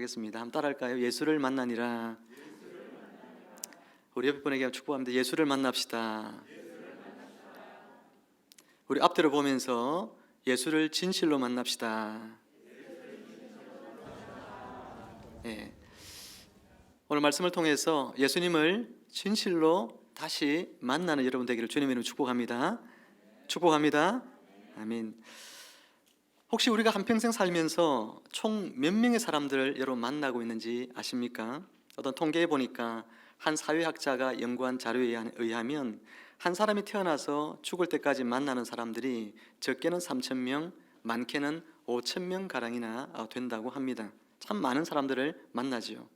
하겠습니다. 한번 따라할까요? 예수를 만나니라. 우리 옆에 분에게 축복합니다. 예수를 만납시다. 우리 앞뒤로 보면서 예수를 진실로 만납시다. 예. 오늘 말씀을 통해서 예수님을 진실로 다시 만나는 여러분 되기를 주님의 이름으로 축복합니다. 축복합니다. 아멘. 혹시 우리가 한평생 살면서 총 몇 명의 사람들을 여러분 만나고 있는지 아십니까? 어떤 통계에 보니까 한 사회학자가 연구한 자료에 의하면 한 사람이 태어나서 죽을 때까지 만나는 사람들이 적게는 3천 명, 많게는 5천 명 가량이나 어, 된다고 합니다. 참 많은 사람들을 만나지요.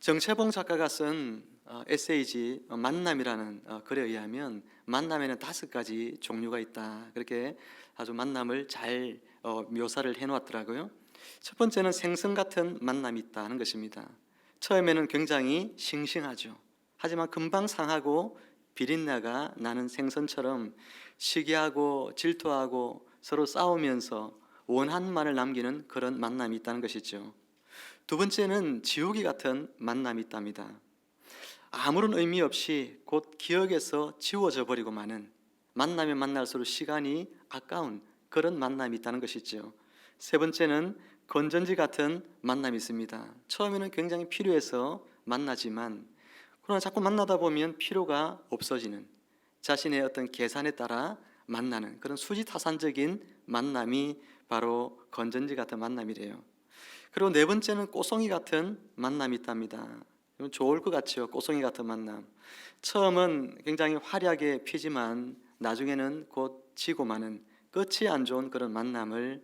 정채봉 작가가 쓴 어, 에세이지 어, 만남이라는 어, 글에 의하면 만남에는 다섯 가지 종류가 있다. 그렇게 아주 만남을 잘 어, 묘사를 해놓았더라고요. 첫 번째는 생선 같은 만남이 있다는 것입니다. 처음에는 굉장히 싱싱하죠. 하지만 금방 상하고 비린내가 나는 생선처럼 시기하고 질투하고 서로 싸우면서 원한만을 남기는 그런 만남이 있다는 것이죠. 두 번째는 지우개 같은 만남이 있답니다. 아무런 의미 없이 곧 기억에서 지워져 버리고 마는 만나면 만날수록 시간이 아까운 그런 만남이 있다는 것이죠. 세 번째는 건전지 같은 만남이 있습니다. 처음에는 굉장히 필요해서 만나지만 그러나 자꾸 만나다 보면 필요가 없어지는 자신의 어떤 계산에 따라 만나는 그런 수지타산적인 만남이 바로 건전지 같은 만남이래요. 그리고 네 번째는 꼬송이 같은 만남이 있답니다. 좋을 것 같죠. 꼬송이 같은 만남. 처음은 굉장히 화려하게 피지만 나중에는 곧 지고 마는 끝이 안 좋은 그런 만남을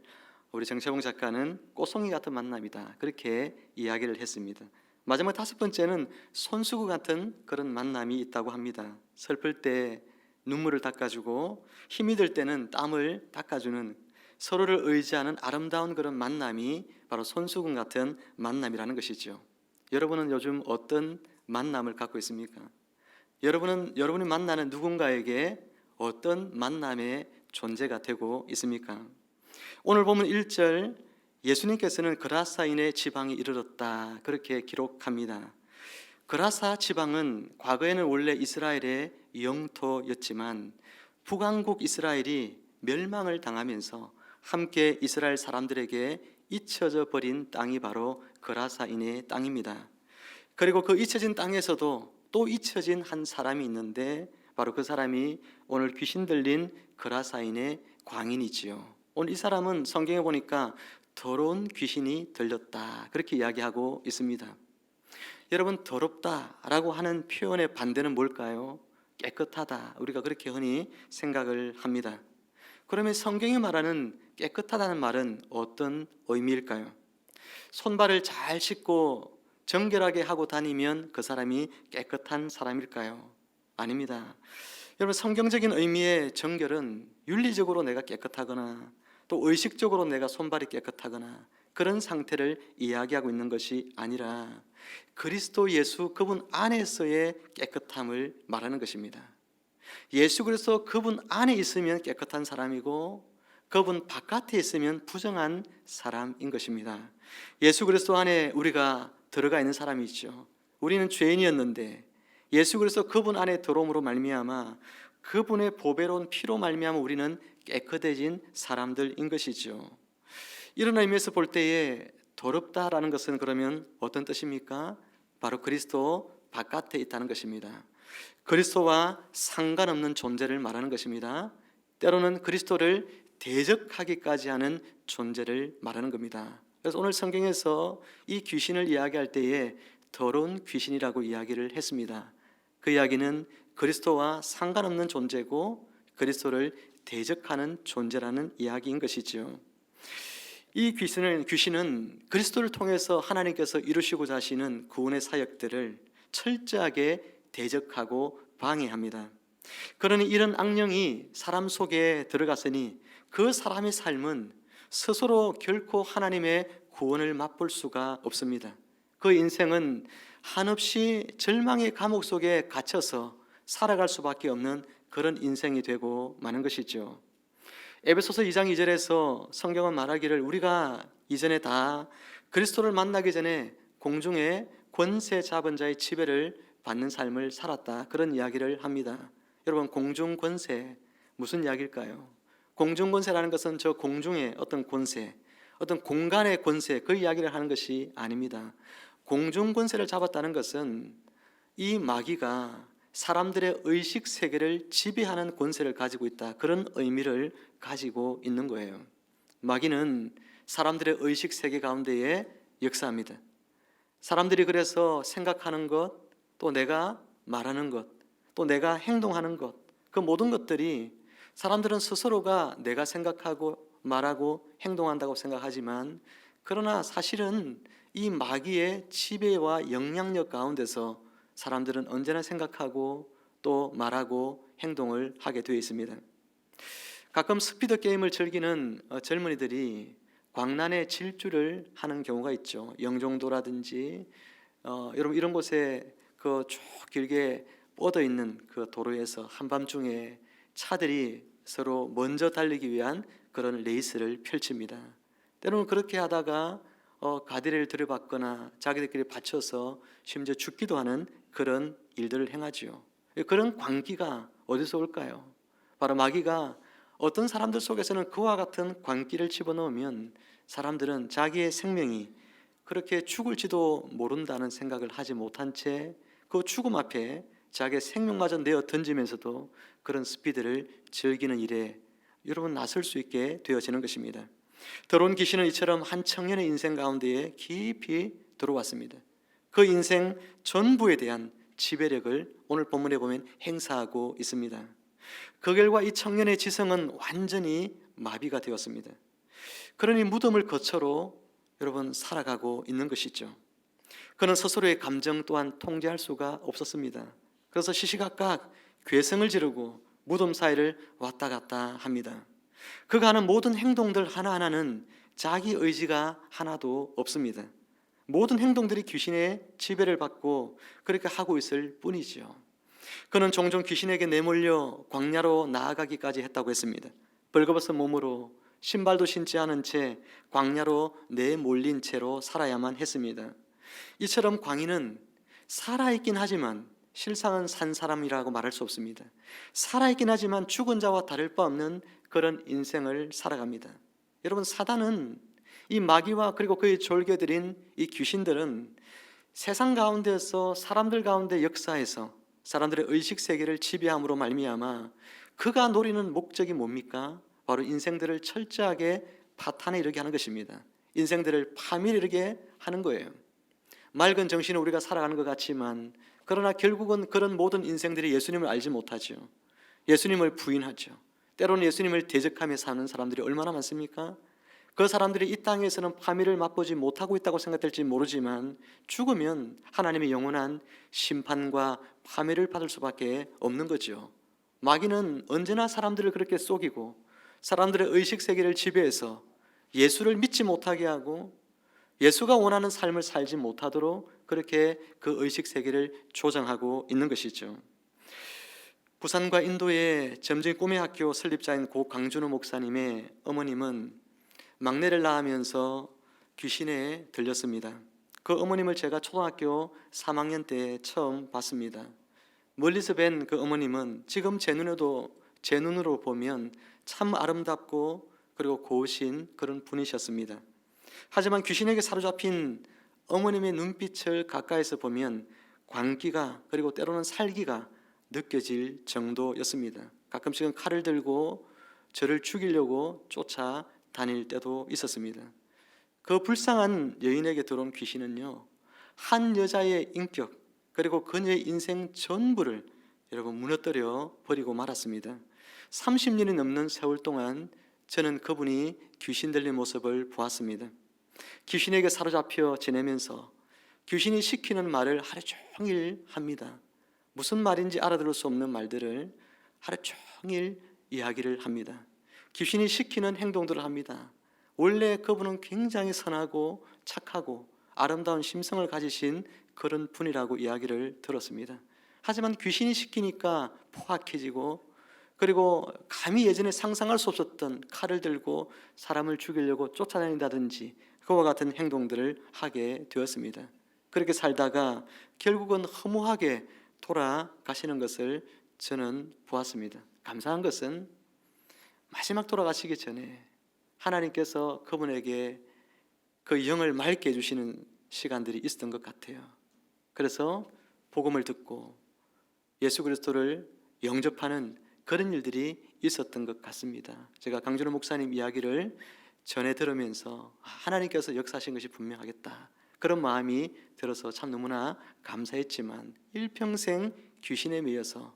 우리 정채봉 작가는 꼬송이 같은 만남이다. 그렇게 이야기를 했습니다. 마지막 다섯 번째는 손수구 같은 그런 만남이 있다고 합니다. 슬플 때 눈물을 닦아주고 힘이 들 때는 땀을 닦아주는 서로를 의지하는 아름다운 그런 만남이 바로 손수건 같은 만남이라는 것이죠. 여러분은 요즘 어떤 만남을 갖고 있습니까? 여러분은 여러분이 만나는 누군가에게 어떤 만남의 존재가 되고 있습니까? 오늘 보면 1절 예수님께서는 그라사인의 지방에 이르렀다 그렇게 기록합니다. 그라사 지방은 과거에는 원래 이스라엘의 영토였지만 북왕국 이스라엘이 멸망을 당하면서 함께 이스라엘 사람들에게 잊혀져 버린 땅이 바로 그라사인의 땅입니다. 그리고 그 잊혀진 땅에서도 또 잊혀진 한 사람이 있는데 바로 그 사람이 오늘 귀신 들린 그라사인의 광인이지요. 오늘 이 사람은 성경에 보니까 더러운 귀신이 들렸다 그렇게 이야기하고 있습니다. 여러분 더럽다라고 하는 표현의 반대는 뭘까요? 깨끗하다. 우리가 그렇게 흔히 생각을 합니다. 그러면 성경이 말하는 깨끗하다는 말은 어떤 의미일까요? 손발을 잘 씻고 정결하게 하고 다니면 그 사람이 깨끗한 사람일까요? 아닙니다. 여러분 성경적인 의미의 정결은 윤리적으로 내가 깨끗하거나 또 의식적으로 내가 손발이 깨끗하거나 그런 상태를 이야기하고 있는 것이 아니라 그리스도 예수 그분 안에서의 깨끗함을 말하는 것입니다. 예수 그리스도 그분 안에 있으면 깨끗한 사람이고 그분 바깥에 있으면 부정한 사람인 것입니다. 예수 그리스도 안에 우리가 들어가 있는 사람이죠. 우리는 죄인이었는데 예수 그리스도 그분 안에 들어옴으로 말미암아 그분의 보배로운 피로 말미암아 우리는 깨끗해진 사람들인 것이죠. 이런 의미에서 볼 때에 더럽다라는 것은 그러면 어떤 뜻입니까? 바로 그리스도 바깥에 있다는 것입니다. 그리스도와 상관없는 존재를 말하는 것입니다. 때로는 그리스도를 대적하기까지 하는 존재를 말하는 겁니다. 그래서 오늘 성경에서 이 귀신을 이야기할 때에 더러운 귀신이라고 이야기를 했습니다. 그 이야기는 그리스도와 상관없는 존재고 그리스도를 대적하는 존재라는 이야기인 것이지요. 이 귀신은 귀신은 그리스도를 통해서 하나님께서 이루시고자 하시는 구원의 사역들을 철저하게 대적하고 방해합니다. 그러니 이런 악령이 사람 속에 들어갔으니 그 사람의 삶은 스스로 결코 하나님의 구원을 맛볼 수가 없습니다. 그 인생은 한없이 절망의 감옥 속에 갇혀서 살아갈 수밖에 없는 그런 인생이 되고 마는 것이죠. 에베소서 2장 2절에서 성경은 말하기를 우리가 이전에 다 그리스도를 만나기 전에 공중에 권세 잡은 자의 지배를 받는 삶을 살았다. 그런 이야기를 합니다. 여러분 공중 권세 무슨 이야기일까요? 공중 권세라는 것은 저 공중의 어떤 권세, 어떤 공간의 권세 그 이야기를 하는 것이 아닙니다. 공중 권세를 잡았다는 것은 이 마귀가 사람들의 의식 세계를 지배하는 권세를 가지고 있다. 그런 의미를 가지고 있는 거예요. 마귀는 사람들의 의식 세계 가운데에 역사합니다. 사람들이 그래서 생각하는 것, 또 내가 말하는 것, 또 내가 행동하는 것, 그 모든 것들이 사람들은 스스로가 내가 생각하고 말하고 행동한다고 생각하지만 그러나 사실은 이 마귀의 지배와 영향력 가운데서 사람들은 언제나 생각하고 또 말하고 행동을 하게 되어 있습니다. 가끔 스피드 게임을 즐기는 어, 젊은이들이 광란의 질주를 하는 경우가 있죠. 영종도라든지 어, 여러분 이런 곳에 그 쭉 길게 뻗어 있는 그 도로에서 한밤중에 차들이 서로 먼저 달리기 위한 그런 레이스를 펼칩니다. 때로는 그렇게 하다가 어, 가디를 들여받거나 자기들끼리 받쳐서 심지어 죽기도 하는 그런 일들을 행하지요. 그런 광기가 어디서 올까요? 바로 마귀가 어떤 사람들 속에서는 그와 같은 광기를 집어넣으면 사람들은 자기의 생명이 그렇게 죽을지도 모른다는 생각을 하지 못한 채 그 죽음 앞에 자기의 생명마저 내어 던지면서도 그런 스피드를 즐기는 일에 여러분 나설 수 있게 되어지는 것입니다. 더러운 귀신은 이처럼 한 청년의 인생 가운데에 깊이 들어왔습니다. 그 인생 전부에 대한 지배력을 오늘 본문에 보면 행사하고 있습니다. 그 결과 이 청년의 지성은 완전히 마비가 되었습니다. 그러니 무덤을 거처로 여러분 살아가고 있는 것이죠. 그는 스스로의 감정 또한 통제할 수가 없었습니다. 그래서 시시각각 괴성을 지르고 무덤 사이를 왔다 갔다 합니다. 그가 하는 모든 행동들 하나하나는 자기 의지가 하나도 없습니다. 모든 행동들이 귀신의 지배를 받고 그렇게 하고 있을 뿐이죠. 그는 종종 귀신에게 내몰려 광야로 나아가기까지 했다고 했습니다. 벌거벗은 몸으로 신발도 신지 않은 채 광야로 내몰린 채로 살아야만 했습니다. 이처럼 광인은 살아있긴 하지만 실상은 산 사람이라고 말할 수 없습니다. 살아있긴 하지만 죽은 자와 다를 바 없는 그런 인생을 살아갑니다. 여러분 사단은 이 마귀와 그리고 그의 졸개들인 이 귀신들은 세상 가운데서 사람들 가운데 역사해서 사람들의 의식 세계를 지배함으로 말미암아 그가 노리는 목적이 뭡니까? 바로 인생들을 철저하게 파탄에 이르게 하는 것입니다. 인생들을 파멸 이르게 하는 거예요. 맑은 정신을 우리가 살아가는 것 같지만 그러나 결국은 그런 모든 인생들이 예수님을 알지 못하죠. 예수님을 부인하죠. 때로는 예수님을 대적하며 사는 사람들이 얼마나 많습니까? 그 사람들이 이 땅에서는 파멸을 맛보지 못하고 있다고 생각될지 모르지만 죽으면 하나님의 영원한 심판과 파멸을 받을 수밖에 없는 거죠. 마귀는 언제나 사람들을 그렇게 속이고 사람들의 의식 세계를 지배해서 예수를 믿지 못하게 하고 예수가 원하는 삶을 살지 못하도록 그렇게 그 의식 세계를 조정하고 있는 것이죠. 부산과 인도의 점쟁이 꿈의 학교 설립자인 고 강준호 목사님의 어머님은 막내를 낳으면서 귀신에 들렸습니다. 그 어머님을 제가 초등학교 3학년 때 처음 봤습니다. 멀리서 뵌 그 어머님은 지금 제 눈에도 제 눈으로 보면 참 아름답고 그리고 고우신 그런 분이셨습니다. 하지만 귀신에게 사로잡힌 어머님의 눈빛을 가까이서 보면 광기가 그리고 때로는 살기가 느껴질 정도였습니다. 가끔씩은 칼을 들고 저를 죽이려고 쫓아 다닐 때도 있었습니다. 그 불쌍한 여인에게 들어온 귀신은요, 한 여자의 인격 그리고 그녀의 인생 전부를 여러분 무너뜨려 버리고 말았습니다. 30년이 넘는 세월 동안 저는 그분이 귀신 들린 모습을 보았습니다. 귀신에게 사로잡혀 지내면서 귀신이 시키는 말을 하루 종일 합니다. 무슨 말인지 알아들을 수 없는 말들을 하루 종일 이야기를 합니다. 귀신이 시키는 행동들을 합니다. 원래 그분은 굉장히 선하고 착하고 아름다운 심성을 가지신 그런 분이라고 이야기를 들었습니다. 하지만 귀신이 시키니까 포악해지고 그리고 감히 예전에 상상할 수 없었던 칼을 들고 사람을 죽이려고 쫓아다닌다든지 그와 같은 행동들을 하게 되었습니다. 그렇게 살다가 결국은 허무하게 돌아가시는 것을 저는 보았습니다. 감사한 것은 마지막 돌아가시기 전에 하나님께서 그분에게 그 영을 맑게 해주시는 시간들이 있었던 것 같아요. 그래서 복음을 듣고 예수 그리스도를 영접하는 그런 일들이 있었던 것 같습니다. 제가 강준호 목사님 이야기를 전해 들으면서 아, 하나님께서 역사하신 것이 분명하겠다. 그런 마음이 들어서 참 너무나 감사했지만 일평생 귀신에 매여서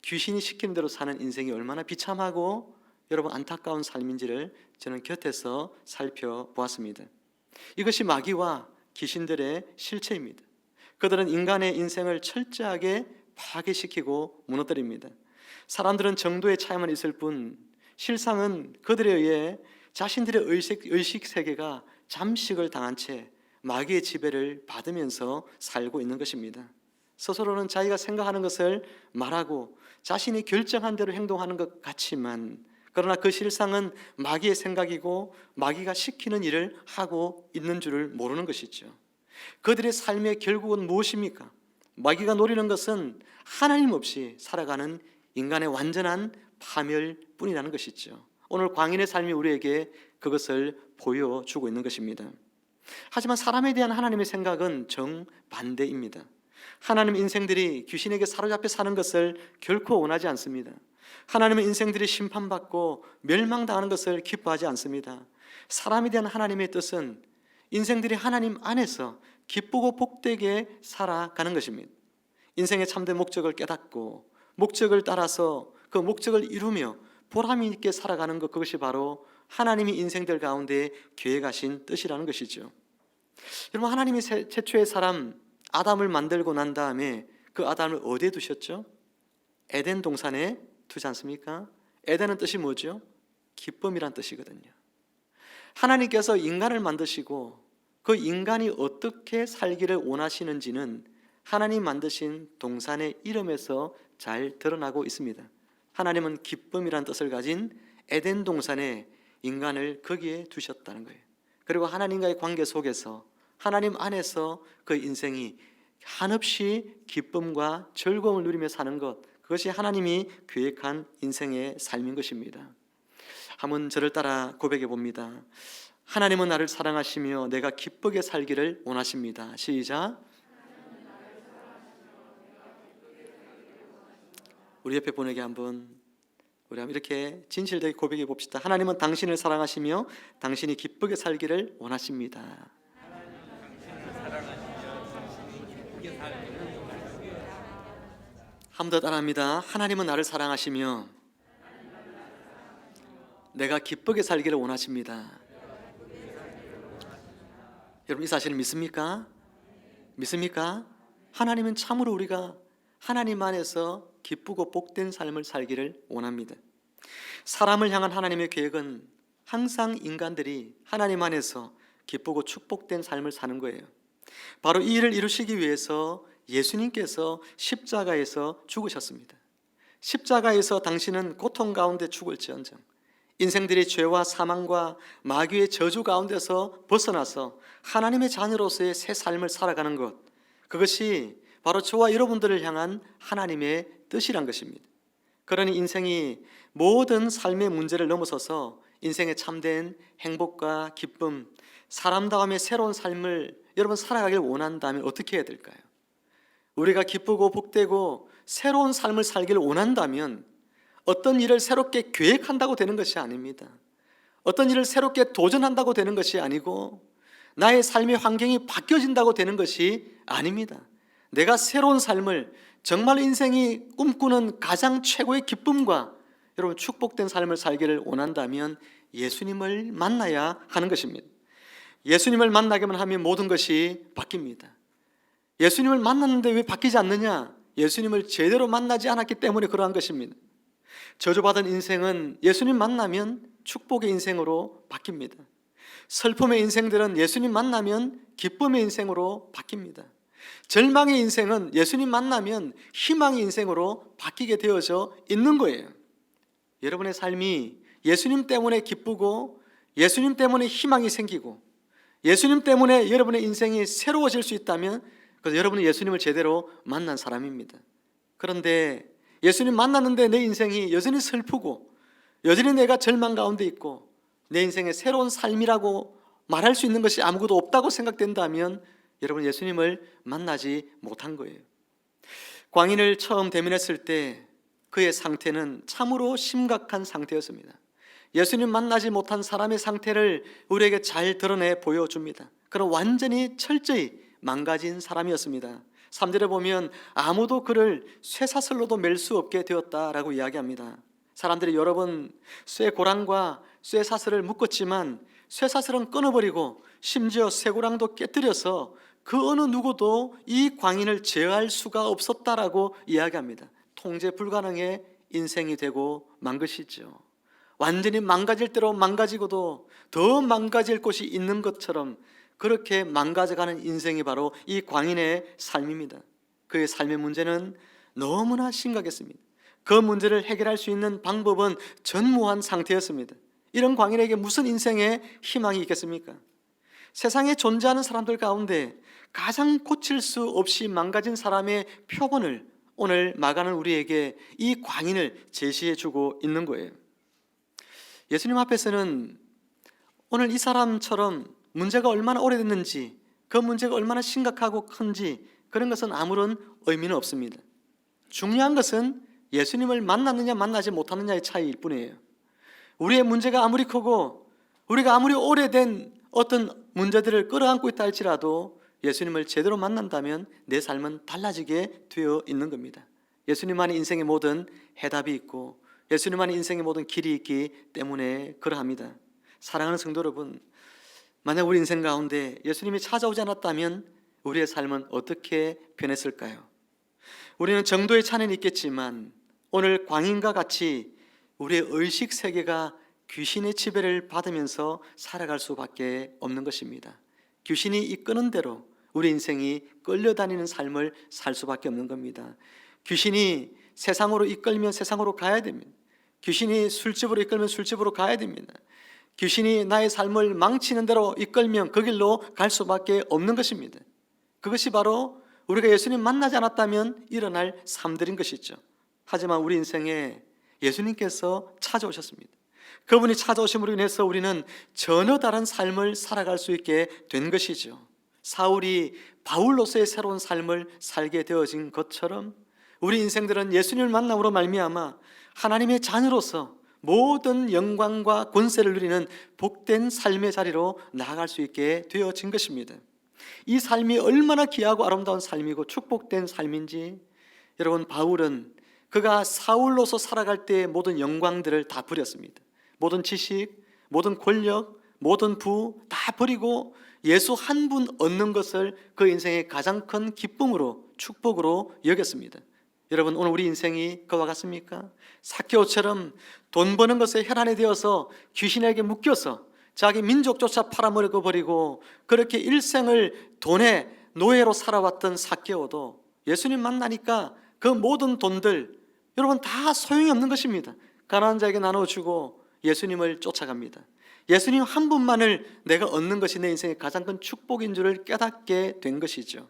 귀신이 시키는 대로 사는 인생이 얼마나 비참하고 여러분 안타까운 삶인지를 저는 곁에서 살펴보았습니다. 이것이 마귀와 귀신들의 실체입니다. 그들은 인간의 인생을 철저하게 파괴시키고 무너뜨립니다. 사람들은 정도의 차이만 있을 뿐 실상은 그들에 의해 자신들의 의식, 의식 세계가 잠식을 당한 채 마귀의 지배를 받으면서 살고 있는 것입니다. 스스로는 자기가 생각하는 것을 말하고 자신이 결정한 대로 행동하는 것 같지만 그러나 그 실상은 마귀의 생각이고 마귀가 시키는 일을 하고 있는 줄을 모르는 것이죠. 그들의 삶의 결국은 무엇입니까? 마귀가 노리는 것은 하나님 없이 살아가는 인간의 완전한 파멸뿐이라는 것이죠. 오늘 광인의 삶이 우리에게 그것을 보여주고 있는 것입니다. 하지만 사람에 대한 하나님의 생각은 정반대입니다. 하나님 인생들이 귀신에게 사로잡혀 사는 것을 결코 원하지 않습니다. 하나님의 인생들이 심판받고 멸망당하는 것을 기뻐하지 않습니다. 사람에 대한 하나님의 뜻은 인생들이 하나님 안에서 기쁘고 복되게 살아가는 것입니다. 인생의 참된 목적을 깨닫고 목적을 따라서 그 목적을 이루며 보람 있게 살아가는 것 그것이 바로 하나님이 인생들 가운데 계획하신 뜻이라는 것이죠. 여러분 하나님이 세- 최초의 사람 아담을 만들고 난 다음에 그 아담을 어디에 두셨죠? 에덴 동산에 두지 않습니까? 에덴은 뜻이 뭐죠? 기쁨이란 뜻이거든요. 하나님께서 인간을 만드시고 그 인간이 어떻게 살기를 원하시는지는 하나님 만드신 동산의 이름에서 잘 드러나고 있습니다. 하나님은 기쁨이란 뜻을 가진 에덴 동산에 인간을 거기에 두셨다는 거예요. 그리고 하나님과의 관계 속에서 하나님 안에서 그 인생이 한없이 기쁨과 즐거움을 누리며 사는 것 그것이 하나님이 계획한 인생의 삶인 것입니다. 한번 저를 따라 고백해 봅니다. 하나님은 나를 사랑하시며 내가 기쁘게 살기를 원하십니다. 시작. 우리 옆에 보내게 한번 우리 한번 이렇게 진실되게 고백해 봅시다. 하나님은 당신을 사랑하시며 당신이 기쁘게 살기를 원하십니다. 한 번 더 따라합니다. 하나님은 나를 사랑하시며 내가 기쁘게 살기를 원하십니다. 여러분 이 사실을 믿습니까? 믿습니까? 하나님은 참으로 우리가 하나님 안에서 기쁘고 복된 삶을 살기를 원합니다. 사람을 향한 하나님의 계획은 항상 인간들이 하나님 안에서 기쁘고 축복된 삶을 사는 거예요. 바로 이 일을 이루시기 위해서 예수님께서 십자가에서 죽으셨습니다. 십자가에서 당신은 고통 가운데 죽을지언정 인생들의 죄와 사망과 마귀의 저주 가운데서 벗어나서 하나님의 자녀로서의 새 삶을 살아가는 것 그것이 바로 저와 여러분들을 향한 하나님의 뜻이란 것입니다. 그러니 인생이 모든 삶의 문제를 넘어서서 인생의 참된 행복과 기쁨, 사람다움의 새로운 삶을 여러분 살아가길 원한다면 어떻게 해야 될까요? 우리가 기쁘고 복되고 새로운 삶을 살기를 원한다면 어떤 일을 새롭게 계획한다고 되는 것이 아닙니다. 어떤 일을 새롭게 도전한다고 되는 것이 아니고 나의 삶의 환경이 바뀌어진다고 되는 것이 아닙니다. 내가 새로운 삶을 정말 인생이 꿈꾸는 가장 최고의 기쁨과 여러분 축복된 삶을 살기를 원한다면 예수님을 만나야 하는 것입니다. 예수님을 만나기만 하면 모든 것이 바뀝니다. 예수님을 만났는데 왜 바뀌지 않느냐? 예수님을 제대로 만나지 않았기 때문에 그러한 것입니다. 저주받은 인생은 예수님 만나면 축복의 인생으로 바뀝니다. 슬픔의 인생들은 예수님 만나면 기쁨의 인생으로 바뀝니다. 절망의 인생은 예수님 만나면 희망의 인생으로 바뀌게 되어져 있는 거예요. 여러분의 삶이 예수님 때문에 기쁘고 예수님 때문에 희망이 생기고 예수님 때문에 여러분의 인생이 새로워질 수 있다면 그래서 여러분은 예수님을 제대로 만난 사람입니다. 그런데 예수님 만났는데 내 인생이 여전히 슬프고 여전히 내가 절망 가운데 있고 내 인생의 새로운 삶이라고 말할 수 있는 것이 아무것도 없다고 생각된다면 여러분 예수님을 만나지 못한 거예요. 광인을 처음 대면했을 때 그의 상태는 참으로 심각한 상태였습니다. 예수님 만나지 못한 사람의 상태를 우리에게 잘 드러내 보여줍니다. 그런 완전히 철저히 망가진 사람이었습니다. 3절에 보면 아무도 그를 쇠사슬로도 멜수 없게 되었다라고 이야기합니다. 사람들이 여러 번 쇠고랑과 쇠사슬을 묶었지만 쇠사슬은 끊어버리고 심지어 쇠고랑도 깨뜨려서 그 어느 누구도 이 광인을 제어할 수가 없었다라고 이야기합니다. 통제 불가능의 인생이 되고 만 것이죠. 완전히 망가질 대로 망가지고도 더 망가질 곳이 있는 것처럼 그렇게 망가져가는 인생이 바로 이 광인의 삶입니다. 그의 삶의 문제는 너무나 심각했습니다. 그 문제를 해결할 수 있는 방법은 전무한 상태였습니다. 이런 광인에게 무슨 인생의 희망이 있겠습니까? 세상에 존재하는 사람들 가운데 가장 고칠 수 없이 망가진 사람의 표본을 오늘 마가는 우리에게 이 광인을 제시해 주고 있는 거예요. 예수님 앞에서는 오늘 이 사람처럼 문제가 얼마나 오래됐는지 그 문제가 얼마나 심각하고 큰지 그런 것은 아무런 의미는 없습니다. 중요한 것은 예수님을 만났느냐 만나지 못하느냐의 차이일 뿐이에요. 우리의 문제가 아무리 크고 우리가 아무리 오래된 어떤 문제들을 끌어안고 있다 할지라도 예수님을 제대로 만난다면 내 삶은 달라지게 되어 있는 겁니다. 예수님만이 인생의 모든 해답이 있고 예수님만이 인생의 모든 길이 있기 때문에 그러합니다. 사랑하는 성도 여러분, 만약 우리 인생 가운데 예수님이 찾아오지 않았다면 우리의 삶은 어떻게 변했을까요? 우리는 정도의 차는 있겠지만 오늘 광인과 같이 우리의 의식 세계가 귀신의 지배를 받으면서 살아갈 수밖에 없는 것입니다. 귀신이 이끄는 대로 우리 인생이 끌려다니는 삶을 살 수밖에 없는 겁니다. 귀신이 세상으로 이끌면 세상으로 가야 됩니다. 귀신이 술집으로 이끌면 술집으로 가야 됩니다. 귀신이 나의 삶을 망치는 대로 이끌면 그 길로 갈 수밖에 없는 것입니다. 그것이 바로 우리가 예수님 만나지 않았다면 일어날 삶들인 것이죠. 하지만 우리 인생에 예수님께서 찾아오셨습니다. 그분이 찾아오심으로 인해서 우리는 전혀 다른 삶을 살아갈 수 있게 된 것이죠. 사울이 바울로서의 새로운 삶을 살게 되어진 것처럼 우리 인생들은 예수님을 만남으로 말미암아 하나님의 자녀로서 모든 영광과 권세를 누리는 복된 삶의 자리로 나아갈 수 있게 되어진 것입니다. 이 삶이 얼마나 귀하고 아름다운 삶이고 축복된 삶인지 여러분 바울은 그가 사울로서 살아갈 때의 모든 영광들을 다 버렸습니다. 모든 지식, 모든 권력, 모든 부 다 버리고 예수 한 분 얻는 것을 그 인생의 가장 큰 기쁨으로 축복으로 여겼습니다. 여러분 오늘 우리 인생이 그와 같습니까? 사케오처럼 돈 버는 것에 혈안이 되어서 귀신에게 묶여서 자기 민족조차 팔아먹어 버리고 그렇게 일생을 돈의 노예로 살아왔던 사케오도 예수님 만나니까 그 모든 돈들 여러분 다 소용이 없는 것입니다. 가난한 자에게 나눠주고 예수님을 쫓아갑니다. 예수님 한 분만을 내가 얻는 것이 내 인생의 가장 큰 축복인 줄을 깨닫게 된 것이죠.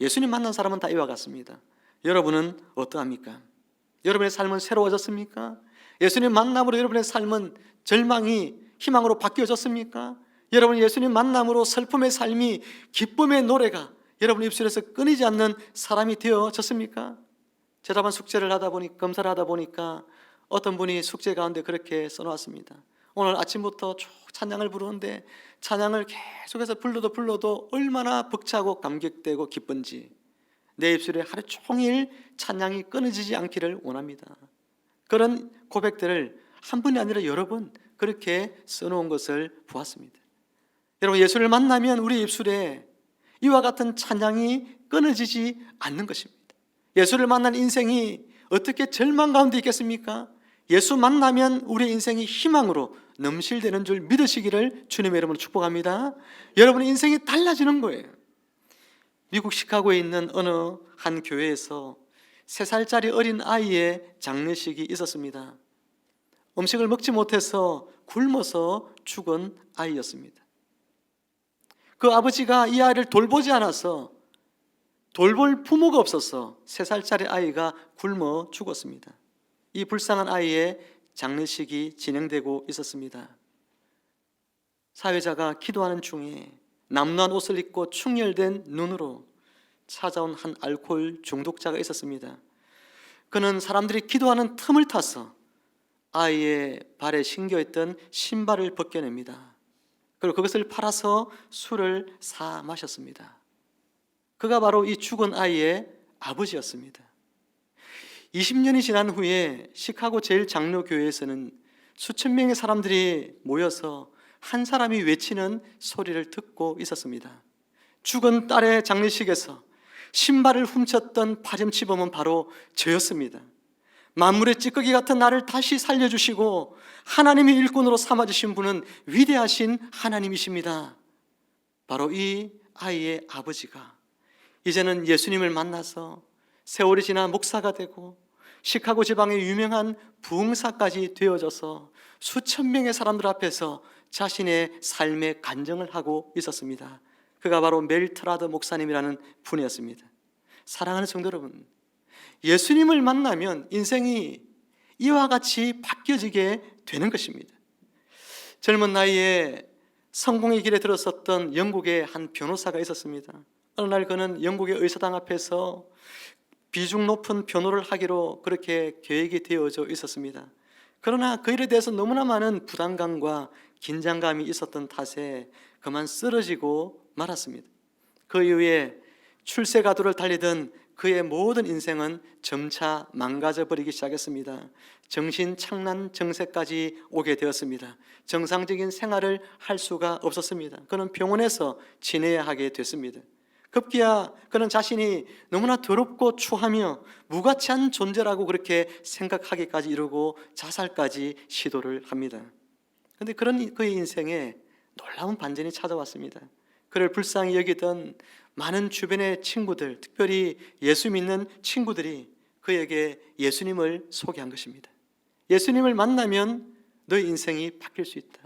예수님 만난 사람은 다 이와 같습니다. 여러분은 어떠합니까? 여러분의 삶은 새로워졌습니까? 예수님 만남으로 여러분의 삶은 절망이 희망으로 바뀌어졌습니까? 여러분 예수님 만남으로 슬픔의 삶이 기쁨의 노래가 여러분 입술에서 끊이지 않는 사람이 되어졌습니까? 제자반 숙제를 하다 보니 검사를 하다 보니까 어떤 분이 숙제 가운데 그렇게 써놓았습니다. 오늘 아침부터 쭉 찬양을 부르는데 찬양을 계속해서 불러도 불러도 얼마나 벅차고 감격되고 기쁜지 내 입술에 하루 종일 찬양이 끊어지지 않기를 원합니다. 그런 고백들을 한 분이 아니라 여러 번 그렇게 써놓은 것을 보았습니다. 여러분 예수를 만나면 우리 입술에 이와 같은 찬양이 끊어지지 않는 것입니다. 예수를 만난 인생이 어떻게 절망 가운데 있겠습니까? 예수 만나면 우리 인생이 희망으로 넘실되는 줄 믿으시기를 주님의 이름으로 축복합니다. 여러분의 인생이 달라지는 거예요. 미국 시카고에 있는 어느 한 교회에서 세 살짜리 어린 아이의 장례식이 있었습니다. 음식을 먹지 못해서 굶어서 죽은 아이였습니다. 그 아버지가 이 아이를 돌보지 않아서 돌볼 부모가 없어서 세 살짜리 아이가 굶어 죽었습니다. 이 불쌍한 아이의 장례식이 진행되고 있었습니다. 사회자가 기도하는 중에 남루한 옷을 입고 충혈된 눈으로 찾아온 한 알코올 중독자가 있었습니다. 그는 사람들이 기도하는 틈을 타서 아이의 발에 신겨있던 신발을 벗겨냅니다. 그리고 그것을 팔아서 술을 사 마셨습니다. 그가 바로 이 죽은 아이의 아버지였습니다. 20년이 지난 후에 시카고 제일 장로 교회에서는 수천 명의 사람들이 모여서 한 사람이 외치는 소리를 듣고 있었습니다. 죽은 딸의 장례식에서 신발을 훔쳤던 파렴치범은 바로 저였습니다. 만물의 찌꺼기 같은 나를 다시 살려주시고 하나님의 일꾼으로 삼아주신 분은 위대하신 하나님이십니다. 바로 이 아이의 아버지가 이제는 예수님을 만나서 세월이 지나 목사가 되고 시카고 지방의 유명한 부흥사까지 되어져서 수천 명의 사람들 앞에서 자신의 삶의 간증을 하고 있었습니다. 그가 바로 멜트라드 목사님이라는 분이었습니다. 사랑하는 성도 여러분, 예수님을 만나면 인생이 이와 같이 바뀌어지게 되는 것입니다. 젊은 나이에 성공의 길에 들었었던 영국의 한 변호사가 있었습니다. 어느 날 그는 영국의 의사당 앞에서 비중 높은 변호를 하기로 그렇게 계획이 되어져 있었습니다. 그러나 그 일에 대해서 너무나 많은 부담감과 긴장감이 있었던 탓에 그만 쓰러지고 말았습니다. 그 이후에 출세가도를 달리던 그의 모든 인생은 점차 망가져 버리기 시작했습니다. 정신 착란 정세까지 오게 되었습니다. 정상적인 생활을 할 수가 없었습니다. 그는 병원에서 지내야 하게 됐습니다. 급기야 그는 자신이 너무나 더럽고 추하며 무가치한 존재라고 그렇게 생각하기까지 이르고 자살까지 시도를 합니다. 그런데 그런 그의 인생에 놀라운 반전이 찾아왔습니다. 그를 불쌍히 여기던 많은 주변의 친구들, 특별히 예수 믿는 친구들이 그에게 예수님을 소개한 것입니다. 예수님을 만나면 너의 인생이 바뀔 수 있다.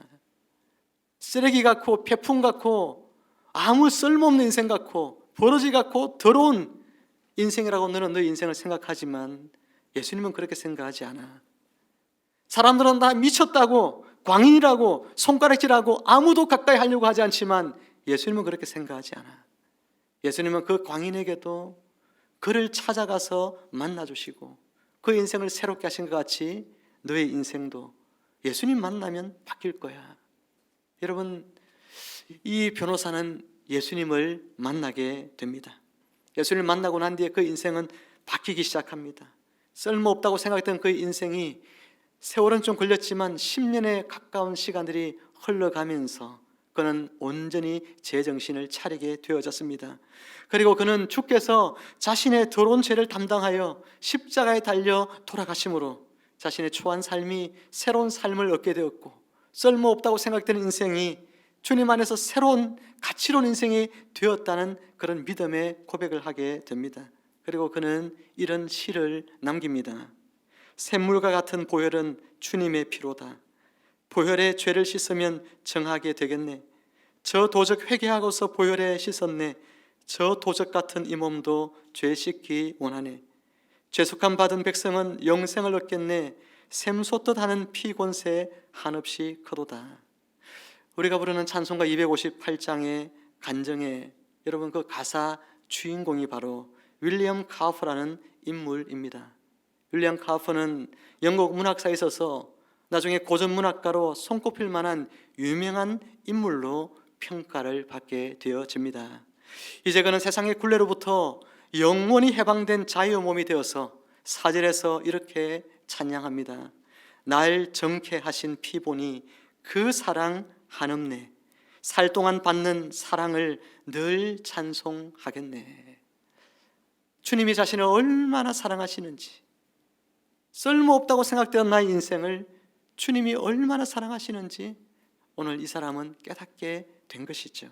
쓰레기 같고 폐품 같고 아무 쓸모없는 인생 같고 버러지 같고 더러운 인생이라고 너는 너의 인생을 생각하지만 예수님은 그렇게 생각하지 않아. 사람들은 다 미쳤다고 광인이라고 손가락질하고 아무도 가까이 하려고 하지 않지만 예수님은 그렇게 생각하지 않아. 예수님은 그 광인에게도 그를 찾아가서 만나 주시고 그 인생을 새롭게 하신 것 같이 너의 인생도 예수님 만나면 바뀔 거야. 여러분, 이 변호사는 예수님을 만나게 됩니다. 예수님을 만나고 난 뒤에 그 인생은 바뀌기 시작합니다. 쓸모없다고 생각했던 그의 인생이 세월은 좀 걸렸지만 10년에 가까운 시간들이 흘러가면서 그는 온전히 제정신을 차리게 되어졌습니다. 그리고 그는 주께서 자신의 더러운 죄를 담당하여 십자가에 달려 돌아가심으로 자신의 초한 삶이 새로운 삶을 얻게 되었고 쓸모없다고 생각되는 인생이 주님 안에서 새로운 가치로운 인생이 되었다는 그런 믿음의 고백을 하게 됩니다. 그리고 그는 이런 시를 남깁니다. 샘물과 같은 보혈은 주님의 피로다. 보혈의 죄를 씻으면 정하게 되겠네. 저 도적 회개하고서 보혈에 씻었네. 저 도적 같은 이 몸도 죄 씻기 원하네. 죄속함 받은 백성은 영생을 얻겠네. 샘솟듯 하는 피곤새 한없이 크도다. 우리가 부르는 찬송가 258장의 간정에 여러분 그 가사 주인공이 바로 윌리엄 카프라는 인물입니다. 윌리엄 카프는 영국 문학사에 있어서 나중에 고전 문학가로 손꼽힐 만한 유명한 인물로 평가를 받게 되어집니다. 이제 그는 세상의 굴레로부터 영원히 해방된 자유 몸이 되어서 사절에서 이렇게 찬양합니다. 날 정케 하신 피보니 그 사랑 한없네. 살 동안 받는 사랑을 늘 찬송하겠네. 주님이 자신을 얼마나 사랑하시는지, 쓸모없다고 생각되던 나의 인생을 주님이 얼마나 사랑하시는지 오늘 이 사람은 깨닫게 된 것이죠.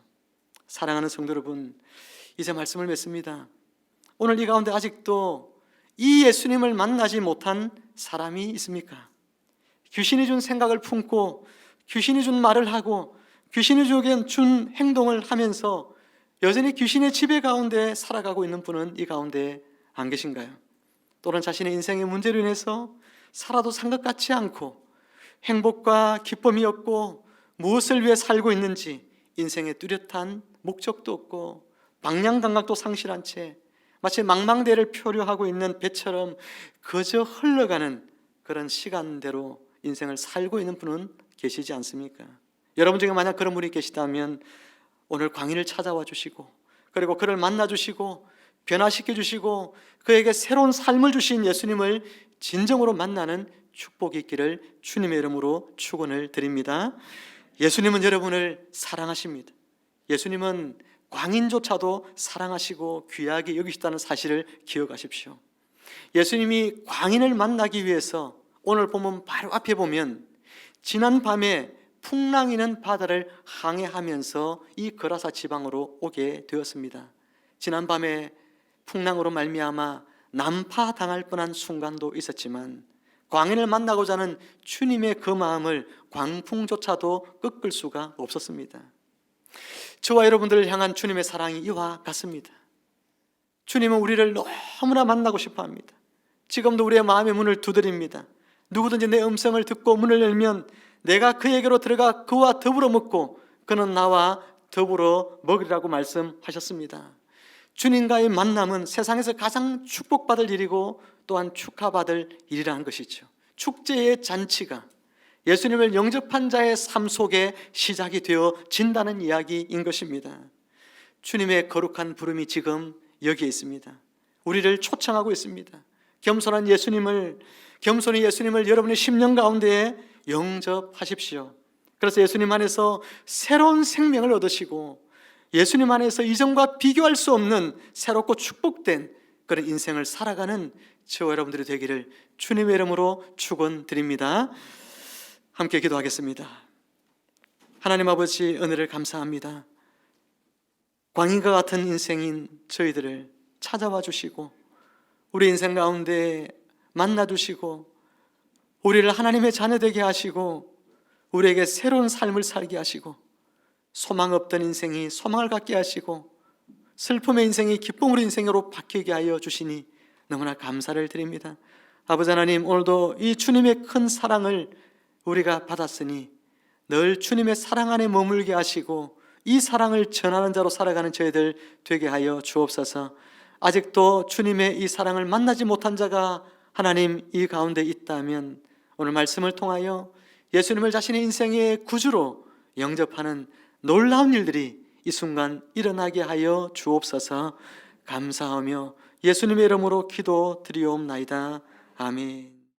사랑하는 성도 여러분, 이제 말씀을 맺습니다. 오늘 이 가운데 아직도 이 예수님을 만나지 못한 사람이 있습니까? 귀신이 준 생각을 품고 귀신이 준 말을 하고 귀신이 주에게 준 행동을 하면서 여전히 귀신의 지배 가운데 살아가고 있는 분은 이 가운데 안 계신가요? 또는 자신의 인생의 문제로 인해서 살아도 산 것 같지 않고 행복과 기쁨이 없고 무엇을 위해 살고 있는지 인생의 뚜렷한 목적도 없고 방향 감각도 상실한 채 마치 망망대를 표류하고 있는 배처럼 그저 흘러가는 그런 시간대로 인생을 살고 있는 분은 계시지 않습니까? 여러분 중에 만약 그런 분이 계시다면 오늘 광인을 찾아와 주시고 그리고 그를 만나 주시고 변화시켜 주시고 그에게 새로운 삶을 주신 예수님을 진정으로 만나는 축복이 있기를 주님의 이름으로 축원을 드립니다. 예수님은 여러분을 사랑하십니다. 예수님은 광인조차도 사랑하시고 귀하게 여기시다는 사실을 기억하십시오. 예수님이 광인을 만나기 위해서 오늘 보면 바로 앞에 보면 지난 밤에 풍랑이는 바다를 항해하면서 이 거라사 지방으로 오게 되었습니다. 지난 밤에 풍랑으로 말미암아 난파 당할 뻔한 순간도 있었지만 광인을 만나고자 하는 주님의 그 마음을 광풍조차도 꺾을 수가 없었습니다. 저와 여러분들을 향한 주님의 사랑이 이와 같습니다. 주님은 우리를 너무나 만나고 싶어 합니다. 지금도 우리의 마음의 문을 두드립니다. 누구든지 내 음성을 듣고 문을 열면 내가 그에게로 들어가 그와 더불어 먹고 그는 나와 더불어 먹으리라고 말씀하셨습니다. 주님과의 만남은 세상에서 가장 축복받을 일이고 또한 축하받을 일이라는 것이죠. 축제의 잔치가 예수님을 영접한 자의 삶 속에 시작이 되어진다는 이야기인 것입니다. 주님의 거룩한 부름이 지금 여기에 있습니다. 우리를 초청하고 있습니다. 겸손한 예수님을 겸손히 예수님을 여러분의 심령 가운데에 영접하십시오. 그래서 예수님 안에서 새로운 생명을 얻으시고 예수님 안에서 이전과 비교할 수 없는 새롭고 축복된 그런 인생을 살아가는 저와 여러분들이 되기를 주님의 이름으로 축원드립니다. 함께 기도하겠습니다. 하나님 아버지 은혜를 감사합니다. 광인과 같은 인생인 저희들을 찾아와 주시고 우리 인생 가운데 만나 주시고 우리를 하나님의 자녀 되게 하시고 우리에게 새로운 삶을 살게 하시고 소망 없던 인생이 소망을 갖게 하시고 슬픔의 인생이 기쁨의 인생으로 바뀌게 하여 주시니 너무나 감사를 드립니다. 아버지 하나님 오늘도 이 주님의 큰 사랑을 우리가 받았으니 늘 주님의 사랑 안에 머물게 하시고 이 사랑을 전하는 자로 살아가는 저희들 되게 하여 주옵소서. 아직도 주님의 이 사랑을 만나지 못한 자가 하나님 이 가운데 있다면 오늘 말씀을 통하여 예수님을 자신의 인생의 구주로 영접하는 놀라운 일들이 이 순간 일어나게 하여 주옵소서 감사하며 예수님의 이름으로 기도 드리옵나이다. 아멘.